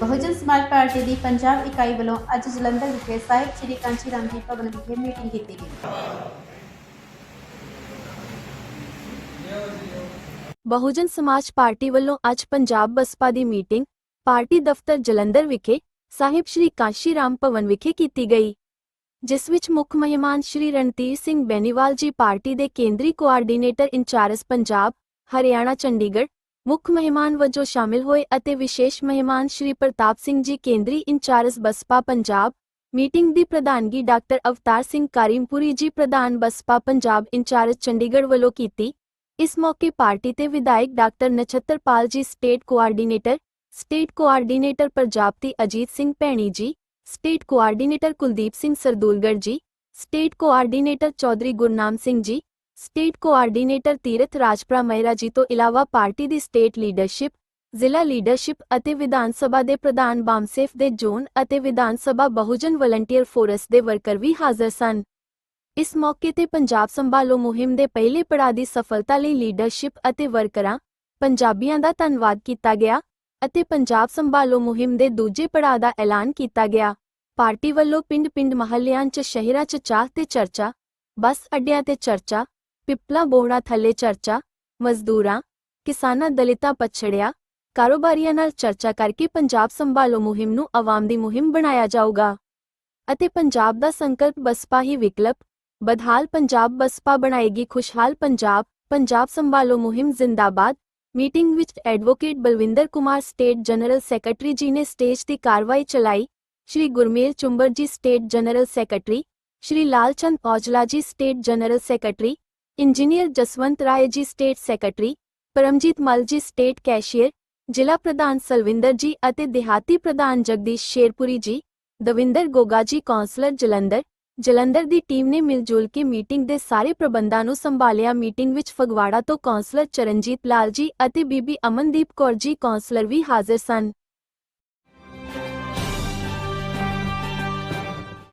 ਬਹੁਜਨ ਸਮਾਜ ਪਾਰਟੀ ਦੀ ਪੰਜਾਬ ਇਕਾਈ ਵੱਲੋਂ ਅੱਜ ਜਲੰਧਰ ਵਿਖੇ ਸਾਹਿਬ ਸ੍ਰੀ ਕਾਂਚੀ ਰਾਮ ਜੀ ਭਵਨ ਵਿਖੇ ਮੀਟਿੰਗ ਕੀਤੀ ਗਈ। ਬਹੁਜਨ ਸਮਾਜ ਪਾਰਟੀ ਵੱਲੋਂ ਅੱਜ ਪੰਜਾਬ ਬਸਪਾ ਦੀ ਮੀਟਿੰਗ ਪਾਰਟੀ ਦਫ਼ਤਰ ਜਲੰਧਰ ਵਿਖੇ ਸਾਹਿਬ ਸ਼੍ਰੀ ਕਾਂਸ਼ੀ ਰਾਮ ਭਵਨ ਵਿਖੇ ਕੀਤੀ ਗਈ, ਜਿਸ ਵਿੱਚ ਮੁੱਖ ਮਹਿਮਾਨ ਸ਼੍ਰੀ ਰਣਧੀਰ ਸਿੰਘ ਬੈਨੀਵਾਲ ਜੀ ਪਾਰਟੀ ਦੇ ਕੇਂਦਰੀ ਕੋਆਰਡੀਨੇਟਰ ਇੰਚਾਰਜ ਪੰਜਾਬ, ਹਰਿਆਣਾ, ਚੰਡੀਗੜ੍ਹ ਮੁੱਖ ਮਹਿਮਾਨ ਵਜੋਂ ਸ਼ਾਮਿਲ ਹੋਏ ਅਤੇ ਵਿਸ਼ੇਸ਼ ਮਹਿਮਾਨ ਸ਼੍ਰੀ ਪ੍ਰਤਾਪ ਸਿੰਘ ਜੀ ਕੇਂਦਰੀ ਇੰਚਾਰਜ ਬਸਪਾ ਪੰਜਾਬ, ਮੀਟਿੰਗ ਦੀ ਪ੍ਰਧਾਨਗੀ ਡਾਕਟਰ ਅਵਤਾਰ ਸਿੰਘ ਕਾਰਿਮਪੁਰੀ ਜੀ, ਪ੍ਰਧਾਨ ਬਸਪਾ ਪੰਜਾਬ ਇੰਚਾਰਜ ਚੰਡੀਗੜ੍ਹ ਵੱਲੋਂ ਕੀਤੀ। ਇਸ ਮੌਕੇ ਪਾਰਟੀ ਤੇ ਵਿਧਾਇਕ doctor Nachhatarpal ji, state coordinator state coordinator Prajapati Ajit Singh Bhaini ji, state coordinator Kuldeep Singh Sardulgarh ji, state coordinator Chaudhary Gurnam Singh ji state coordinator Tirath Rajpura Mehra ji ਤੋਂ ਇਲਾਵਾ party ਦੀ state leadership, ਜ਼ਿਲ੍ਹਾ leadership ਅਤੇ ਵਿਧਾਨ ਸਭਾ ਦੇ ਪ੍ਰਧਾਨ ਬਾਮਸੇਫ ਦੇ zone ਅਤੇ ਵਿਧਾਨ ਸਭਾ ਬਹੁਜਨ ਵਲੰਟੀਅਰ ਫੋਰਸ ਦੇ ਵਰਕਰ ਵੀ ਹਾਜ਼ਰ ਸਨ। ਇਸ ਮੌਕੇ ਤੇ ਪੰਜਾਬ ਸੰਭਾਲੋ ਮੁਹਿੰਮ ਦੇ ਪਹਿਲੇ ਪੜਾਅ ਦੀ ਸਫਲਤਾ ਲਈ ਲੀਡਰਸ਼ਿਪ ਅਤੇ ਵਰਕਰਾਂ, ਪੰਜਾਬੀਆਂ ਦਾ ਧੰਨਵਾਦ ਕੀਤਾ ਗਿਆ ਅਤੇ ਪੰਜਾਬ ਸੰਭਾਲੋ ਮੁਹਿੰਮ ਦੇ ਦੂਜੇ ਪੜਾਅ ਦਾ ਐਲਾਨ ਕੀਤਾ ਗਿਆ। ਪਾਰਟੀ ਵੱਲੋਂ ਪਿੰਡ-ਪਿੰਡ ਮਹੱਲਿਆਂ 'ਚ, ਸ਼ਹਿਰਾਂ 'ਚ ਚਾਹ ਤੇ ਚਰਚਾ, ਬੱਸ ਅੱਡਿਆਂ ਤੇ ਚਰਚਾ ਪਿਪਲਾ ਬੋਹੜਾ ਥੱਲੇ ਚਰਚਾ, ਮਜ਼ਦੂਰਾਂ, ਕਿਸਾਨਾਂ ਦਲਿਤਾਂ ਪਛੜਿਆ, ਕਾਰੋਬਾਰੀਆਂ ਨਾਲ ਚਰਚਾ ਕਰਕੇ ਪੰਜਾਬ ਸੰਭਾਲੋ ਮੁਹਿੰਮ ਨੂੰ ਆਵਾਮ ਦੀ ਮੁਹਿੰਮ ਬਣਾਇਆ ਜਾਊਗਾ। ਅਤੇ ਪੰਜਾਬ ਦਾ ਸੰਕਲਪ ਬਸਪਾ ਹੀ ਵਿਕਲਪ, ਬਦਹਾਲ ਪੰਜਾਬ ਬਸਪਾ ਬਣਾਏਗੀ ਖੁਸ਼ਹਾਲ ਪੰਜਾਬ ਪੰਜਾਬ ਸੰਭਾਲੋ ਮੁਹਿੰਮ ਜ਼ਿੰਦਾਬਾਦ, ਮੀਟਿੰਗ ਵਿੱਚ advocate Balwinder Kumar state general secretary ji ਨੇ ਸਟੇਜ ਦੀ ਕਾਰਵਾਈ ਚਲਾਈ, Shri Gurmel Chumber ji state general secretary, Shri Lalchand Aujla ji state general secretary engineer Jaswant Rai ji state secretary Paramjit ਮਲ ਜੀ ਸਟੇਟ ਕੈਸ਼ੀਅਰ ਜ਼ਿਲ੍ਹਾ ਪ੍ਰਧਾਨ ਸਲਵਿੰਦਰ ਜੀ ਅਤੇ ਦਿਹਾਤੀ ਪ੍ਰਧਾਨ ਜਗਦੀਸ਼ ਸ਼ੇਰਪੁਰੀ ਜੀ, ਦਵਿੰਦਰ ਗੋਗਾ ਜੀ, ਕੌਂਸਲਰ ਜਲੰਧਰ ਜਲੰਧਰ ਦੀ ਟੀਮ ਨੇ ਮਿਲਜੁਲ ਕੇ ਮੀਟਿੰਗ ਦੇ ਸਾਰੇ ਪ੍ਰਬੰਧਾਂ ਨੂੰ ਸੰਭਾਲਿਆ। ਮੀਟਿੰਗ ਵਿੱਚ ਫਗਵਾੜਾ ਤੋਂ ਕੌਂਸਲਰ ਚਰਨਜੀਤ ਲਾਲ ਜੀ ਅਤੇ ਬੀਬੀ ਅਮਨਦੀਪ ਕੌਰ ਜੀ, ਕੌਂਸਲਰ ਵੀ ਹਾਜ਼ਰ ਸਨ।